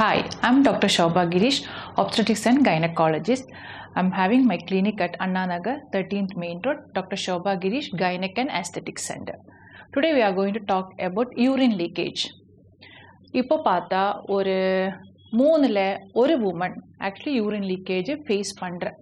Hi, I'm Dr. Shobha Girish, obstetrician and gynecologist. I'm having my clinic at Anna Nagar, 13th Main Road, Dr. Shobha Girish, Gynec and Aesthetic Center. Today we are going to talk about urine leakage. இப்போ பார்த்தா ஒரு மூணில் ஒரு woman actually urine leakage face பண்ணுறேன்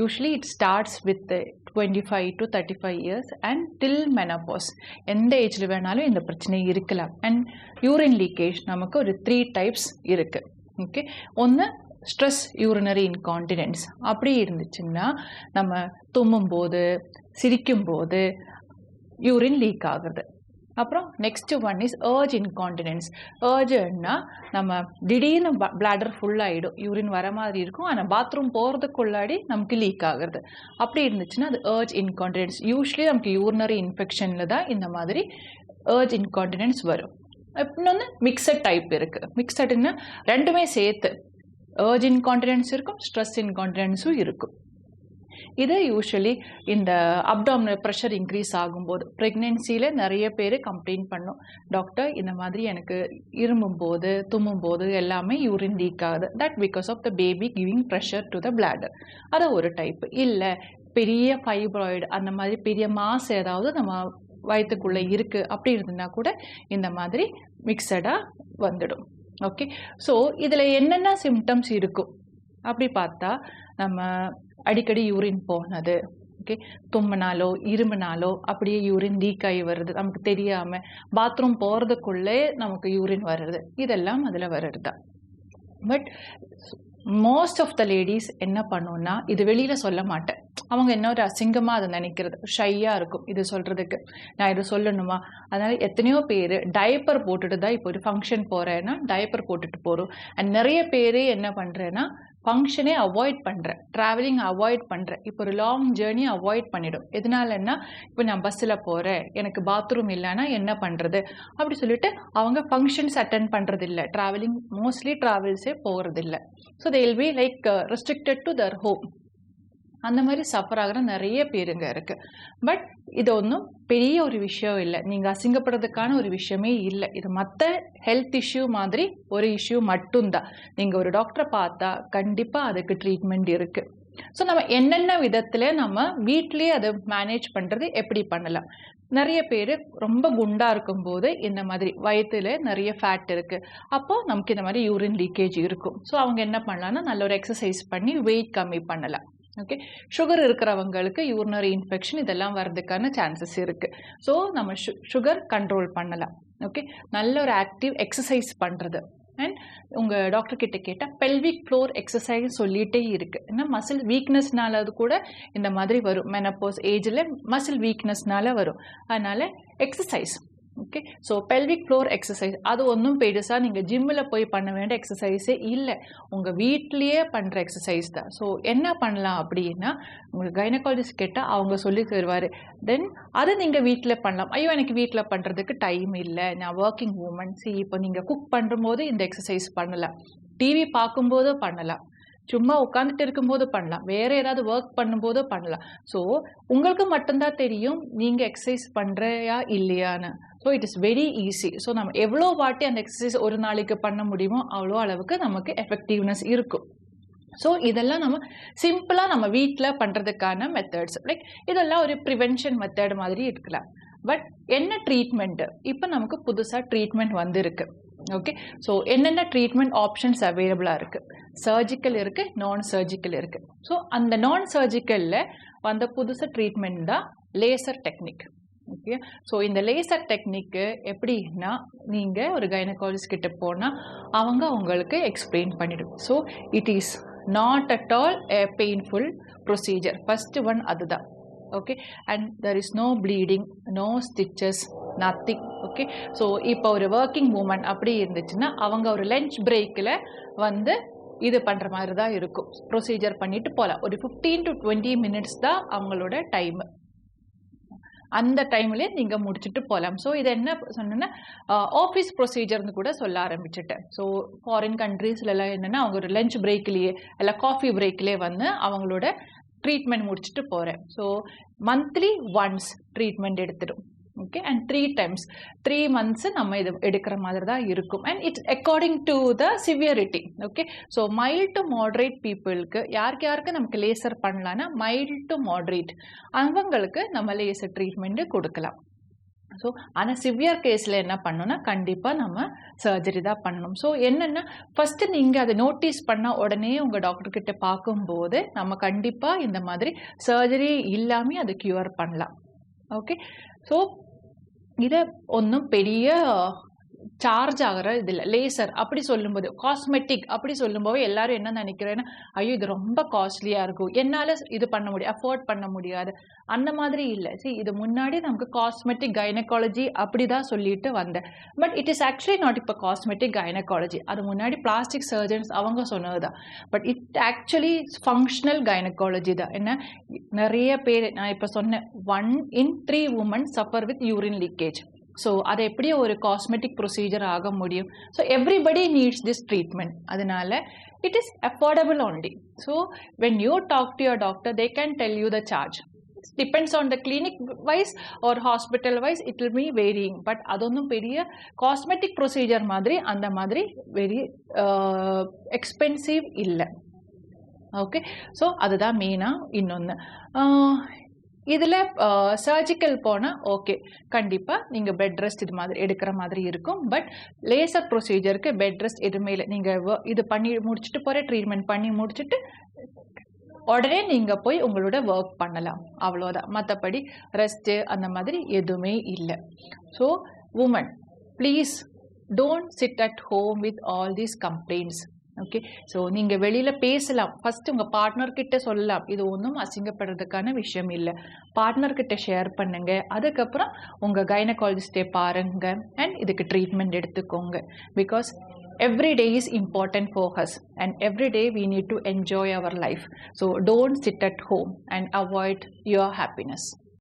usually it starts with twenty five to thirty five years and till menopause எந்த ஏஜில் வேணாலும் இந்த பிரச்சனை இருக்கலாம். அண்ட் யூரின் லீக்கேஜ் நமக்கு ஒரு த்ரீ டைப்ஸ் இருக்குது ஓகே ஒன்று ஸ்ட்ரெஸ் யூரினரி இன்கான்டினென்ஸ் அப்படி இருந்துச்சுன்னா நம்ம தும்மும்போது சிரிக்கும்போது யூரின் லீக் ஆகுறது அப்புறம் next one is urge incontinence ஏர்ஜ்னா நம்ம திடீர்னு பிளாடர் ஃபுல்லாகிடும் யூரின் வர மாதிரி இருக்கும். ஆனால் பாத்ரூம் போகிறதுக்குள்ளாடி நமக்கு லீக் ஆகுறது. அப்படி இருந்துச்சுன்னா அது ஏர்ஜ் இன்கான்டினென்ஸ் யூஸ்வலி நமக்கு யூரினரி இன்ஃபெக்ஷனில் தான் இந்த மாதிரி ஏர்ஜ் இன்கான்டினென்ஸ் வரும். இன்னொன்று மிக்சட் டைப் இருக்குது மிக்சட்னா ரெண்டுமே சேர்த்து. ஏர்ஜ் இன்கான்டினன்ஸ் இருக்கும் ஸ்ட்ரெஸ் இன்கான்டினன்ஸும் இருக்கும். இது யூஸ்வலி இந்த அப்டாமினல் ப்ரெஷர் இன்க்ரீஸ் ஆகும்போது ப்ரெக்னென்சியில் நிறைய பேர் கம்ப்ளைண்ட் பண்ணும். டாக்டர் இந்த மாதிரி எனக்கு இருமும் போது தும்மும் போது எல்லாமே யூரின் லீக் ஆகுது. That because of the baby giving pressure to the bladder அது ஒரு டைப் இல்லை பெரிய ஃபைப்ராய்டு அந்த மாதிரி பெரிய மாஸ் ஏதாவது நம்ம வயிற்றுக்குள்ளே இருக்குது அப்படி இருந்ததுன்னா கூட இந்த மாதிரி மிக்சடாக வந்துடும். ஓகே ஸோ இதில் என்னென்ன சிம்டம்ஸ் இருக்கும்? அப்படி பார்த்தா நம்ம அடிக்கடி யூரின் போனது. ஓகே தும்மினாலோ இரும்பினாலோ அப்படியே யூரின் லீக் ஆகி வருது நமக்கு தெரியாமல் பாத்ரூம் போகிறதுக்குள்ளே நமக்கு யூரின் வருது இதெல்லாம் அதில் வருது தான் but most of the ladies என்ன பண்ணுன்னா இது வெளியில் சொல்ல மாட்டேன். அவங்க என்ன ஒரு அசிங்கமாக அதை நினைக்கிறது. ஷையாக இருக்கும் இது சொல்கிறதுக்கு நான் இது சொல்லணுமா? அதனால் எத்தனையோ பேர் டயப்பர் போட்டுட்டு தான் இப்போ ஒரு ஃபங்க்ஷன் போகிறேன்னா டயப்பர் போட்டுட்டு போகிறோம் அண்ட் நிறைய பேர் என்ன பண்ணுறேன்னா ஃபங்க்ஷனே அவாய்ட் பண்ணுறேன் ட்ராவலிங் அவாய்ட் பண்ணுறேன் இப்போ ஒரு லாங் ஜேர்னி அவாய்ட் பண்ணிடும். எதனாலன்னா இப்போ நான் பஸ்ஸில் போகிறேன் எனக்கு பாத்ரூம் இல்லைன்னா என்ன பண்ணுறது அப்படி சொல்லிட்டு அவங்க ஃபங்க்ஷன்ஸ் அட்டன் பண்ணுறதில்ல ட்ராவலிங் மோஸ்ட்லி ட்ராவல்ஸே போகிறதில்ல so they will be like restricted to their home அந்த மாதிரி சஃபர் ஆகிற நிறைய பேருங்க இருக்குது பட் இது ஒன்றும் பெரிய ஒரு விஷயம் இல்லை. நீங்கள் அசிங்கப்படுறதுக்கான ஒரு விஷயமே இல்லை. இது மற்ற ஹெல்த் இஷ்யூ மாதிரி ஒரு இஷ்யூ மட்டும்தான். நீங்கள் ஒரு டாக்டரை பார்த்தா கண்டிப்பாக அதுக்கு ட்ரீட்மெண்ட் இருக்குது ஸோ நம்ம என்னென்ன விதத்தில் நம்ம வீட்லேயே அதை மேனேஜ் பண்ணுறது எப்படி பண்ணலாம்? நிறைய பேர் ரொம்ப குண்டாக இருக்கும்போது இந்த மாதிரி வயிற்றுல நிறைய ஃபேட் இருக்குது அப்போ நமக்கு இந்த மாதிரி யூரின் லீக்கேஜ் இருக்கும். ஸோ அவங்க என்ன பண்ணலாம்னா நல்ல ஒரு எக்ஸசைஸ் பண்ணி வெயிட் கம்மி பண்ணலாம். ஓகே சுகர் இருக்கிறவங்களுக்கு யூரினரி இன்ஃபெக்ஷன் இதெல்லாம் வர்றதுக்கான சான்சஸ் இருக்குது ஸோ நம்ம சு சுகர் கண்ட்ரோல் பண்ணலாம். ஓகே நல்ல ஒரு ஆக்டிவ் எக்ஸசைஸ் பண்ணுறது அண்ட் உங்கள் டாக்டர் கிட்ட கேட்டால் பெல்விக் ஃப்ளோர் எக்ஸசைஸ் சொல்லிகிட்டே இருக்குது ஏன்னா மசில் வீக்னஸ்னால அது கூட இந்த மாதிரி வரும். மெனப்போஸ் ஏஜில் மசில் வீக்னஸ்னால வரும். அதனால் exercise okay so pelvic floor exercise அது ஒன்றும் பெருசாக நீங்கள் ஜிம்மில் போய் பண்ண வேண்டிய எக்ஸசைஸே இல்லை. உங்கள் வீட்லேயே பண்ணுற எக்ஸசைஸ் தான். ஸோ என்ன பண்ணலாம் அப்படின்னா உங்களுக்கு கைனகாலஜிஸ்ட் கேட்டால் அவங்க சொல்லி தருவார். தென் அதை நீங்கள் வீட்டில் பண்ணலாம். ஐயோ எனக்கு வீட்டில் பண்ணுறதுக்கு டைம் இல்லை. நான் ஒர்க்கிங் உமன் சி இப்போ நீங்கள் குக் பண்ணும்போது இந்த எக்ஸசைஸ் பண்ணலாம். டிவி பார்க்கும்போது பண்ணலாம். சும்மா உட்காந்துட்டு இருக்கும்போது பண்ணலாம். வேற ஏதாவது ஒர்க் பண்ணும்போது பண்ணலாம். ஸோ உங்களுக்கு மட்டும்தான் தெரியும் நீங்கள் எக்ஸசைஸ் பண்ணுறையா இல்லையான்னு. So it is very easy so நம்ம எவ்வளோ வாட்டி அந்த எக்ஸசைஸ் ஒரு நாளைக்கு பண்ண முடியுமோ அவ்வளோ அளவுக்கு நமக்கு எஃபெக்டிவ்னஸ் இருக்கும். ஸோ இதெல்லாம் நம்ம சிம்பிளாக நம்ம வீட்டில் பண்ணுறதுக்கான மெத்தட்ஸ் லைக் இதெல்லாம் ஒரு ப்ரிவென்ஷன் மெத்தட் மாதிரி இருக்கலாம். பட் என்ன ட்ரீட்மெண்ட்டு இப்போ நமக்கு புதுசாக ட்ரீட்மெண்ட் வந்திருக்கு. ஓகே ஸோ என்னென்ன ட்ரீட்மெண்ட் ஆப்ஷன்ஸ் அவைலபிளாக இருக்குது சர்ஜிக்கல் இருக்குது நான் சர்ஜிக்கல் இருக்குது ஸோ அந்த நான் சர்ஜிக்கலில் வந்த புதுசு ட்ரீட்மெண்ட் தான் லேசர் டெக்னிக் ஓகே ஸோ இந்த லேசர் டெக்னிக்கு எப்படின்னா நீங்கள் ஒரு கைனகாலஜிஸ்ட் கிட்ட போனால் அவங்க உங்களுக்கு எக்ஸ்பிளைன் பண்ணிடும். So it is not at all a painful procedure first one அதுதான். Okay and there is no bleeding no stitches nothing okay so இப்போ ஒரு ஒர்க்கிங் உமன் அப்படி இருந்துச்சுன்னா அவங்க ஒரு லஞ்ச் பிரேக்கில் வந்து இது பண்ணுற மாதிரி தான் இருக்கும். ப்ரொசீஜர் பண்ணிட்டு போகலாம் ஒரு ஃபிஃப்டீன் டு டுவெண்ட்டி மினிட்ஸ் தான் அவங்களோட டைமு அந்த டைம்லேயே நீங்கள் முடிச்சுட்டு போகலாம் ஸோ இது என்ன சொன்னேன்னா ஆஃபீஸ் ப்ரொசீஜர்னு கூட சொல்ல ஆரம்பிச்சுட்டேன். ஸோ ஃபாரின் கண்ட்ரீஸ்லலாம் என்னென்னா அவங்க ஒரு லஞ்ச் பிரேக்லேயே இல்லை காஃபி பிரேக்லேயே வந்து அவங்களோட ட்ரீட்மெண்ட் முடிச்சுட்டு போகிறேன் so monthly once treatment எடுத்துடும். Okay and three times three months நம்ம இது எடுக்கிற மாதிரி தான் இருக்கும். And it's according to the severity okay so mild to moderate பீப்புளுக்கு யாருக்கு யாருக்கு நமக்கு லேசர் பண்ணலான்னா மைல்டு டு மாட்ரேட் அவங்களுக்கு நம்ம லேசர் ட்ரீட்மெண்ட்டு கொடுக்கலாம். ஸோ ஆனால் சிவியர் கேஸில் என்ன பண்ணணும்னா கண்டிப்பாக நம்ம சர்ஜரி தான் பண்ணணும். ஸோ என்னென்னா ஃபஸ்ட்டு நீங்கள் அதை நோட்டீஸ் பண்ணால் உடனே உங்கள் டாக்டர்கிட்ட பார்க்கும்போது நம்ம கண்டிப்பாக இந்த மாதிரி சர்ஜரி இல்லாமல் அதை க்யூர் பண்ணலாம். ஓகே ஸோ இதை ஒன்றும் பெரிய சார்ஜ் ஆகிற இது இல்லை லேசர் அப்படி சொல்லும்போது காஸ்மெட்டிக் அப்படி சொல்லும்போது எல்லாரும் என்ன நினைக்கிறேன்னா ஐயோ இது ரொம்ப காஸ்ட்லியாக இருக்கும். என்னால் இது பண்ண முடியும் அஃபோர்ட் பண்ண முடியாது. அந்த மாதிரி இல்லை. சி இது முன்னாடி நமக்கு காஸ்மெட்டிக் கைனகாலஜி அப்படி தான் சொல்லிட்டு வந்தேன் but it is actually not இப்போ காஸ்மெட்டிக் கைனகாலஜி அது முன்னாடி பிளாஸ்டிக் சர்ஜன்ஸ் அவங்க சொன்னது தான் but it actually functional gynaecology தான். என்ன? நிறைய பேர் நான் இப்போ சொன்னேன் one in three woman suffer with urine leakage so அது எப்படி ஒரு காஸ்மெட்டிக் ப்ரொசீஜர் ஆக முடியும். So everybody needs this treatment அதனால it is affordable only so when you talk to your doctor they can tell you the charge depends on the clinic wise ஒரு hospital wise it will be varying but அதொன்றும் பெரிய cosmetic procedure மாதிரி அந்த மாதிரி very expensive இல்லை. Okay so அதுதான் மெயினாக இன்னொன்று இதில் சர்ஜிக்கல் போனால் ஓகே கண்டிப்பாக நீங்கள் பெட் ரெஸ்ட் இது மாதிரி எடுக்கிற மாதிரி இருக்கும். பட் லேசர் ப்ரொசீஜருக்கு பெட் ரெஸ்ட் எதுவுமே இல்லை. நீங்கள் இது பண்ணி முடிச்சுட்டு போகிற ட்ரீட்மெண்ட் பண்ணி முடிச்சுட்டு உடனே நீங்கள் போய் உங்களோட ஒர்க் பண்ணலாம். அவ்வளோதான் மற்றபடி ரெஸ்ட்டு அந்த மாதிரி எதுவுமே இல்லை. So woman please don't sit at home with all these complaints okay so நீங்கள் வெளியில் பேசலாம். ஃபஸ்ட்டு உங்கள் பார்ட்னர்கிட்ட சொல்லலாம். இது ஒன்றும் அசிங்கப்படுறதுக்கான விஷயம் இல்லை. பார்ட்னர்கிட்ட ஷேர் பண்ணுங்கள் அதுக்கப்புறம் உங்கள் கைனகாலஜிஸ்டே பாருங்க. அண்ட் இதுக்கு ட்ரீட்மெண்ட் எடுத்துக்கோங்க. Because every day is important for us. And every day we need to enjoy our life. So don't sit at home and avoid your happiness.